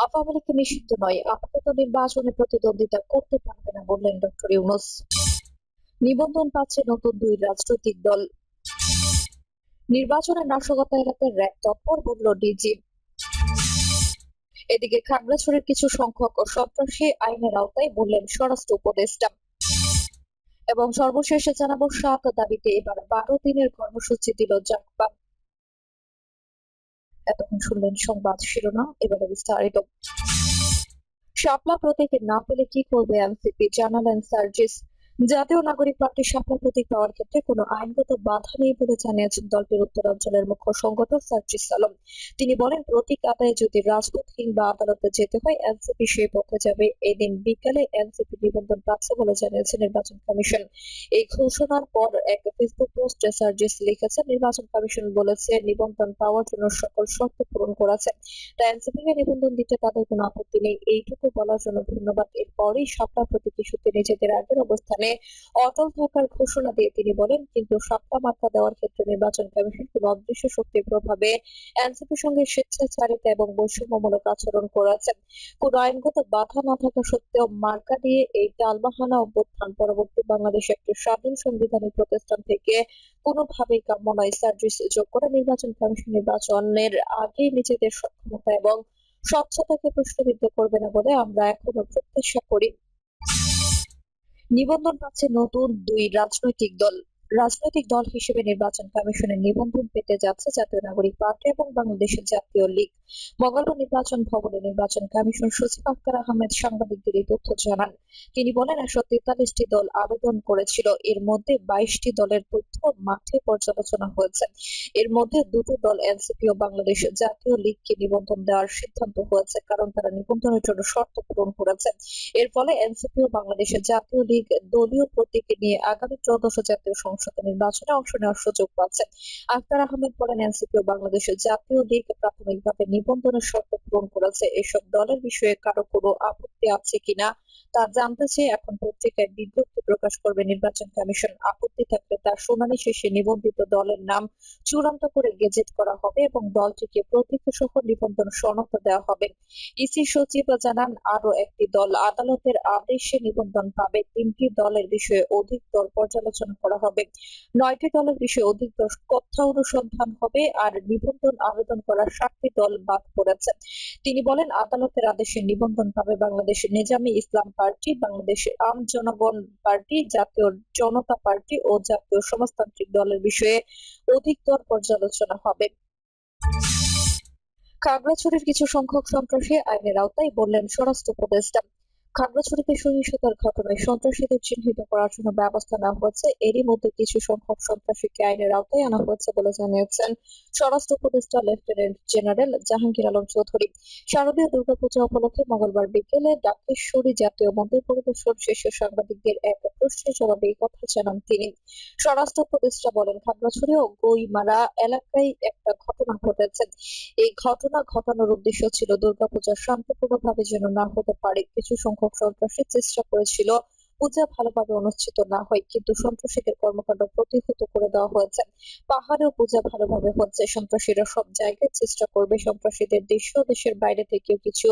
আওয়ামী নিষিদ্ধ নয়, আপাতত নির্বাচনে প্রতিদ্বন্দ্বিতা করতে পারবে না বললেন ডক্টর ইউনুস। নিবন্ধন পাচ্ছে নতুন দুই রাজনৈতিক দল। নির্বাচনের নাশকতা র্যাব তৎপর বলল ডিজি। এদিকে খাগড়াছড়ির কিছু সংখ্যক সন্ত্রাসী আইনের আওতায় বললেন স্বরাষ্ট্র উপদেষ্টা। এবং সর্বশেষে জানাব সাত দাবিতে এবার বারো দিনের কর্মসূচি দিল জাকপা। এতক্ষণ শুনলেন সংবাদ শিরোনাম, এবারে বিস্তারিত। শাপলা প্রতীক না পেলে কি করবে এনসিপি? জানালেন সার্জিস জাতীয় নাগরিক পার্টি শাপলা প্রতীক পাওয়ার ক্ষেত্রে কোনো আইনগত বাধা নেই বলে জানিয়েছেন দলটির উত্তরাঞ্চলের মুখ্য সংগঠক সার্জিস আলম তিনি বলেন, প্রতীক আদায়ে যদি রাজপথ কিংবা আদালতে যেতে হয়, এনসিপি সেই পথে যাবে। এদিন বিকালে এনসিপি নিবন্ধন পাচ্ছে বলে জানিয়েছে নির্বাচন কমিশন। এই ঘোষণার পর এক ফেসবুক পোস্টে সার্জিস লিখেছেন, নির্বাচন কমিশন বলেছে নিবন্ধন পাওয়ার জন্য সকল শর্ত পূরণ করেছে। তাই এনসিপি কে নিবন্ধন দিতে তাদের কোনো আপত্তি নেই। এইটুকু বলার জন্য ধন্যবাদ। এরপরই শাপলা প্রতীক ইস্যুতে নিজেদের আগের অবস্থানে অটল থাকার ঘোষণা দিয়ে তিনি বলেন, কিন্তু শাপলা মার্কা দেওয়ার ক্ষেত্রে নির্বাচন কমিশন কোন অদৃশ্য শক্তির প্রভাবে এনসিপির সঙ্গে স্বেচ্ছাচারিতা এবং বৈষম্যমূলক আচরণ করেছে কোন আইনগত বাধা না থাকা সত্ত্বেও মার্কা দিয়ে এই টালবাহানা অভ্যুত্থান পরবর্তী বাংলাদেশে একটি স্বাধীন সাংবিধানিক প্রতিষ্ঠান থেকে কোনোভাবেই কাম্য নয়। সার্জিস যোগ করে নির্বাচন কমিশন নির্বাচনের আগে নিজেদের সক্ষমতা এবং স্বচ্ছতাকে প্রশ্নবিদ্ধ করবে না বলে আমরা এখনও প্রত্যাশা করি। নিবন্ধন পাচ্ছে নতুন দুই রাজনৈতিক দল। রাজনৈতিক দল হিসেবে নির্বাচন কমিশনের নিবন্ধন পেতে যাচ্ছে জাতীয় নাগরিক পার্টি এবং বাংলাদেশের জাতীয় লীগ। মঙ্গলবার নির্বাচন ভবনে নির্বাচন কমিশন সচিব আক্তার আহমেদ সাংবাদিকদের এই তথ্য জানান। তিনি বলেন, একশো তেতাল্লিশটি দল আবেদন করেছিল। এর মধ্যে বাইশটি দলের তথ্য মাঠে পর্যালোচনা হয়েছে। এর মধ্যে দুটো দল এনসিপি ও বাংলাদেশ জাতীয় লীগকে নিবন্ধন দেওয়ার সিদ্ধান্ত হয়েছে, কারণ তারা নিবন্ধনের জন্য শর্ত পূরণ করেছে। এর ফলে এনসিপি ও বাংলাদেশের জাতীয় লীগ দলীয় প্রতীকে নিয়ে আগামী ত্রয়োদশ জাতীয় সংসদ নির্বাচনে অংশ নেওয়ার সুযোগ পাচ্ছে। আখতার আহমেদ বলেন, এনসিপি ও বাংলাদেশের জাতীয় লীগ প্রাথমিকভাবে নিবন্ধনের শর্ত পূরণ করেছে। এসব দলের বিষয়ে কারও কোনো আপত্তি আছে কিনা? তা জানতে চেয়ে এখন পত্রিকায় বিজ্ঞপ্তি প্রকাশ করবে নির্বাচন কমিশন। আপত্তি থাকলে তার শুনানি শেষে নিবন্ধিত দলের নাম চূড়ান্ত করে গেজেট করা হবে এবং দলটিকে প্রতীক সহ নিবন্ধন সনদ দেওয়া হবে। ইসি সচিব জানান আরও একটি দল আদালতের আদেশে নিবন্ধন পাবে। তিনটি দলের বিষয়ে অধিক দল পর্যালোচনা করা হবে। নয়টি দলের বিষয়ে অধিক দল তথ্য অনুসন্ধান হবে আর নিবন্ধন আবেদন করার সাতটি দল বাদ পড়েছে। তিনি বলেন, আদালতের আদেশে নিবন্ধন পাবে বাংলাদেশের নিজামী ইসলাম পার্টি, বাংলাদেশের আম জনগণ পার্টি, জাতীয় জনতা পার্টি ও জাতীয় সমাজতান্ত্রিক দলের বিষয়ে অধিকতর পর্যালোচনা হবে। খাগড়াছড়ির কিছু সংখ্যক সন্ত্রাসী আইনের আওতায় বললেন স্বরাষ্ট্র উপদেষ্টা খাগড়াছড়িতে সহিংসতার ঘটনায় সন্ত্রাসীদের চিহ্নিত করার জন্য ব্যবস্থা নেওয়া হয়েছে। এরই মধ্যে কিছু সংখ্যক সন্ত্রাসীকে আইনের আওতায় আনা হয়েছে বলে জানিয়েছেন স্বরাষ্ট্র উপদেষ্টা লেফটেন্যান্ট জেনারেল জাহাঙ্গীর আলম চৌধুরী। শারদীয় দুর্গাপূজা উপলক্ষে মঙ্গলবার বিকেলে ডাকেশ্বরী জাতীয় মন্দির পরিদর্শন শেষে সাংবাদিকদের এক প্রশ্নের জবাবে এই কথা জানান তিনি। স্বরাষ্ট্র উপদেষ্টা বলেন, খাগড়াছড়ি ও গইমারা এলাকায় একটা ঘটনা ঘটেছে। এই ঘটনা ঘটানোর উদ্দেশ্য ছিল দুর্গাপূজা শান্তিপূর্ণভাবে যেন না হতে পারে। কিছু সংখ্যক সন্ত্রাসী চেষ্টা করেছিল। পূজা ভালোভাবে অনুষ্ঠিত না হয়, কিন্তু সন্ত্রাসীদের কর্মকাণ্ড প্রতিহত করে দেওয়া হয়েছে। পাহাড়েও পূজা ভালোভাবে হচ্ছে, সন্ত্রাসীরা সব জায়গায় চেষ্টা করবে। সন্ত্রাসীদের দেশ দেশের বাইরে থেকেও কিছু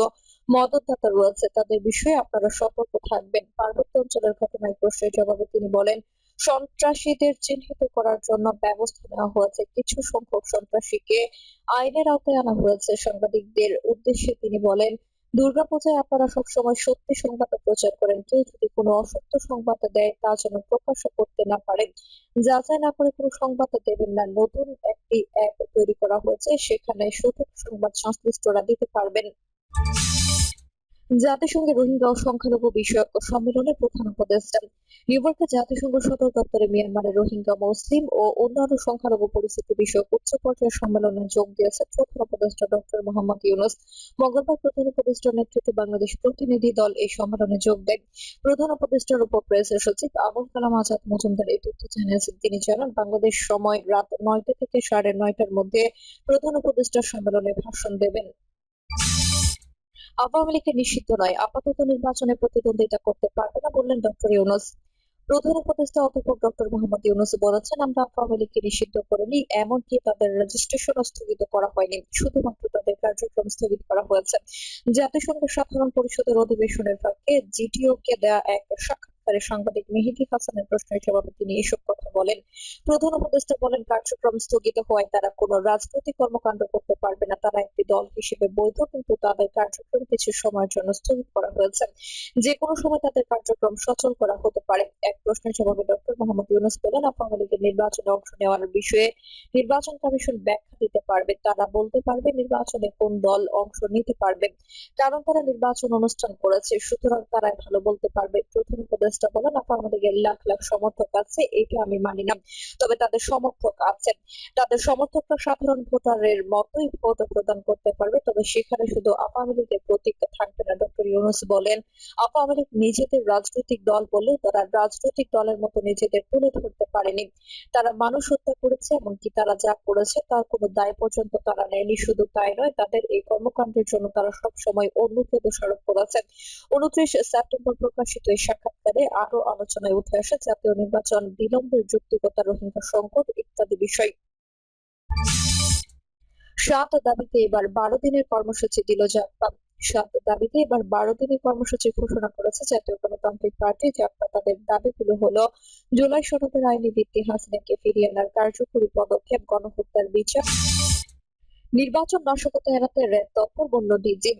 মদতদাতা রয়েছে। তাদের বিষয়ে আপনারা সতর্ক থাকবেন। পার্বত্য অঞ্চলের ঘটনায় প্রশ্নের জবাবে তিনি বলেন, সন্ত্রাসীদের চিহ্নিত করার জন্য ব্যবস্থা নেওয়া হয়েছে। কিছু সংখ্যক সন্ত্রাসীকে আইনের আওতায় আনা হয়েছে। সাংবাদিকদের উদ্দেশ্যে তিনি বলেন দুর্গাপূজায় আপনারা সবসময় সত্যি সংবাদ প্রচার করেন। কেউ যদি কোনো অসত্য সংবাদ দেয়, তা যেন প্রকাশ করতে না পারেন। যাচাই না করে কোনো সংবাদ দেবেন না। নতুন একটি অ্যাপ তৈরি করা হয়েছে, সেখানে সঠিক সংবাদ সংশ্লিষ্টরা দিতে পারবেন। জাতিসংঘের রোহিঙ্গা ও সংখ্যালঘু বিষয়ক সম্মেলনে প্রধান উপদেষ্টা নিউইয়র্কে জাতিসংঘ সদর দপ্তরে মিয়ানমারের রোহিঙ্গা মুসলিম ও অন্যান্য সংখ্যালঘু পরিস্থিতি বিষয়ক উচ্চ পর্যায়ের সম্মেলনে যোগ দিয়েছে প্রধান উপদেষ্টা ডক্টর মোহাম্মদ ইউনুস। মঙ্গলবার প্রধান উপদেষ্টার নেতৃত্বে বাংলাদেশ প্রতিনিধি দল এই সম্মেলনে যোগ দেন। প্রধান উপদেষ্টার উপ প্রেস সচিব আবুল কালাম আজাদ মজুমদার এই তথ্য জানিয়েছেন। তিনি জানান, বাংলাদেশ সময় রাত নয়টা থেকে সাড়ে নয়টার মধ্যে প্রধান উপদেষ্টা সম্মেলনে ভাষণ দেবেন। আওয়ামী লীগকে নিষিদ্ধ নয়, আপাতত নির্বাচনে প্রতিদ্বন্দ্বিতা করতে পারবে না বললেন ডক্টর ইউনুস। প্রধান উপদেষ্টা অধ্যাপক ডক্টর মোহাম্মদ ইউনুস বলেছেন, আমরা আওয়ামী লীগকে নিষিদ্ধ করিনি এমনকি তাদের রেজিস্ট্রেশন স্থগিত করা হয়নি, শুধুমাত্র তাদের কার্যক্রম স্থগিত করা হয়েছে। জাতিসংঘের সাধারণ পরিষদের অধিবেশনের ফাঁকে জিটিও কে দেয়া এক সাক্ষাৎকারে সাংবাদিক মেহেদি হাসানের প্রশ্নের জবাবে তিনি এসব কথা বলেন। প্রধান উপদেষ্টা বলেন, কার্যক্রম স্থগিত হওয়ায় তারা কোনো রাজনৈতিক কর্মকাণ্ড করতে পারবে না। তারা একটি দল হিসেবে বৈধ, কিন্তু তাদের কার্যক্রম কিছু সময়ের জন্য স্থগিত করা হয়েছে। যে কোনো সময় তাদের কার্যক্রম সচল করা হতে পারে। এক প্রশ্নের জবাবে ডক্টর মোহাম্মদ ইউনুস বলেন, আওয়ামী লীগের নির্বাচনে অংশ নেওয়ার বিষয়ে নির্বাচন কমিশন ব্যাখ্যা দিতে পারবে। তারা বলতে পারবে নির্বাচনে কোন দল অংশ নিতে পারবে। কারণ তারা নির্বাচন অনুষ্ঠান করেছে, সুতরাং তারা ভালো বলতে পারবে। প্রধান উপদেষ্টা বলেন আওয়ামী লীগের লাখ লাখ সমর্থক আছে, এটা আমি মানি না। তবে তাদের সমর্থক আছেন। তাদের সমর্থকরা সাধারণ ভোটারের মতোই ভোট প্রদান করতে পারবে। তবে সেখানে শুধু আওয়ামী লীগের প্রতীক থাকবে না, ডক্টর ইউনুস বলেন। আওয়ামী লীগ নিজেদের রাজনৈতিক দল বলেও তারা রাজনৈতিক দলের মতো নিজেদের তুলে ধরতে পারেনি। তারা মানুষ হত্যা করেছে, এমনকি তারা যা করেছে তার কোনো দায় পর্যন্ত তারা নেয়নি। শুধু তাই নয়, তাদের এই কর্মকাণ্ডের জন্য তারা সবসময় অন্যকে দোষারোপ করেছেন। উনত্রিশ সেপ্টেম্বর প্রকাশিত এই সাক্ষাৎকারে আরও আলোচনায় উঠে আসে জাতীয় নির্বাচন বিলম্বের যুক্তিকতা রোহিঙ্গা সংকট ইত্যাদি বিষয়। সাত দাবিতে এবার বারো দিনের কর্মসূচি দিল জাপান সাত দাবিতে এবার বারো দিনের কর্মসূচি ঘোষণা করেছে জাতীয় গণতান্ত্রিক পার্টি। জাপা তাদের দাবিগুলো হলো, জুলাই সনদের আইনি ভিত্তি হাসিনাকে ফিরিয়ে আনার কার্যকরী পদক্ষেপ, গণহত্যার বিচার, নির্বাচন নাশকতা এড়াতে রেড তৎপর বলল, ডিজি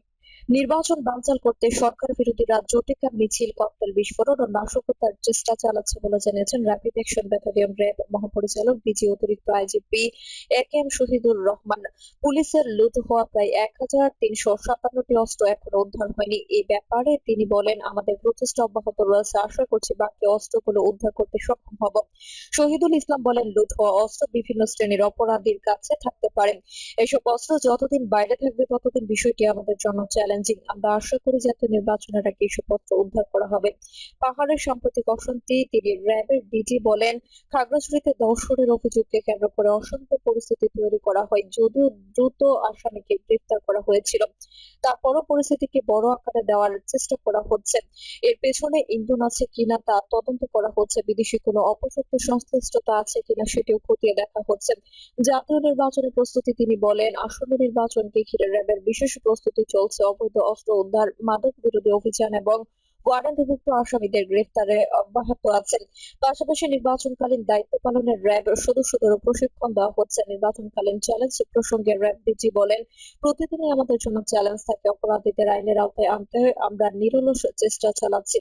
নির্বাচন বানচাল করতে সরকার বিরোধীরা জটিকা মিছিল, ককটেল বিস্ফোরণ ও নাশকতার চেষ্টা চালাচ্ছে বলে জানিয়েছেন র্যাপিড অ্যাকশন ব্যাটালিয়ন র্যাব মহাপরিচালক ডিজি অতিরিক্ত IGP A K M Shahidur Rahman. পুলিশের লুট হওয়া প্রায় এক হাজার তিনশো সাতান্নটি অস্ত্র এখনও উদ্ধার হয়নি। এই ব্যাপারে তিনি বলেন, আমাদের প্রচেষ্টা অব্যাহত রয়েছে। আশা করছি বাকি অস্ত্রগুলো উদ্ধার করতে সক্ষম হব। শহীদুল ইসলাম বলেন, লুট হওয়া অস্ত্র বিভিন্ন শ্রেণির অপরাধীর কাছে থাকতে পারে। এসব অস্ত্র যতদিন বাইরে থাকবে ততদিন বিষয়টি আমাদের জন্য চ্যালেঞ্জিং। আমরা আশা করি জাতীয় নির্বাচনের আগে অস্ত্র উদ্ধার করা হবে। পাহাড়ের সাম্প্রতিক অশান্তি, তিনি র্যাবের ডিজি বলেন, খাগড়াছড়িতে দর্শনের অভিযোগকে কেন্দ্র করে অশান্ত পরিস্থিতি তৈরি করা হয়, যদিও দ্রুত আসামিকে গ্রেফতার করা হয়েছিল। তারপরও পরিস্থিতিকে বড় আকারে দেওয়ার চেষ্টা করা হচ্ছে। এর পেছনে ইন্ধন আছে কিনা তা তদন্ত করা হচ্ছে। বিদেশি কোনো অপশক্তি সংশ্লিষ্টতা আছে কিনা সেটিও খতিয়ে দেখা হচ্ছে। জাতীয় নির্বাচনের প্রস্তুতি তিনি বলেন, আসন্ন নির্বাচনকে ঘিরে র্যাবের বিশেষ প্রস্তুতি চলছে। অবৈধ অস্ত্র উদ্ধার, মাদক বিরোধী অভিযান এবং ওয়ারেন্টভুক্ত আসামিদের গ্রেফতারে অব্যাহত আছেন পাশাপাশি নির্বাচনকালীন দায়িত্ব পালনের র্যাব সদস্যদেরও প্রশিক্ষণ দেওয়া হচ্ছে। নির্বাচনকালীন চ্যালেঞ্জ প্রসঙ্গে র্যাব ডিজি বলেন, প্রতিদিনই আমাদের জন্য চ্যালেঞ্জ থাকে, অপরাধীদের আইনের আওতায় আনতে আমরা নিরলস চেষ্টা চালাচ্ছি।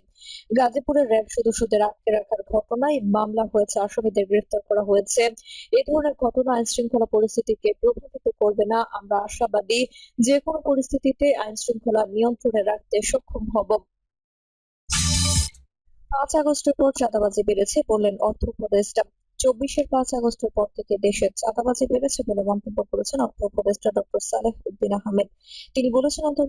গাজীপুরের র্যাব সদস্যদের আটকে রাখার ঘটনায় মামলা হয়েছে, আসামিদের গ্রেফতার করা হয়েছে। এ ধরনের ঘটনা আইন শৃঙ্খলা পরিস্থিতিকে প্রভাবিত করবে না, আমরা আশাবাদী। যে কোনো পরিস্থিতিতে আইন শৃঙ্খলা নিয়ন্ত্রণে রাখতে সক্ষম হব। পাঁচ আগস্টের পর চাঁদাবাজি বেড়েছে বললেন অর্থ উপদেষ্টা। চব্বিশের পাঁচ আগস্টের পর থেকে দেশের চাঁদাবাজি বেড়েছে বলে মন্তব্য করেছেন অর্থ উপদেষ্টা ডক্টর সালেহ উদ্দিন আহমেদ। তিনি বলেছেন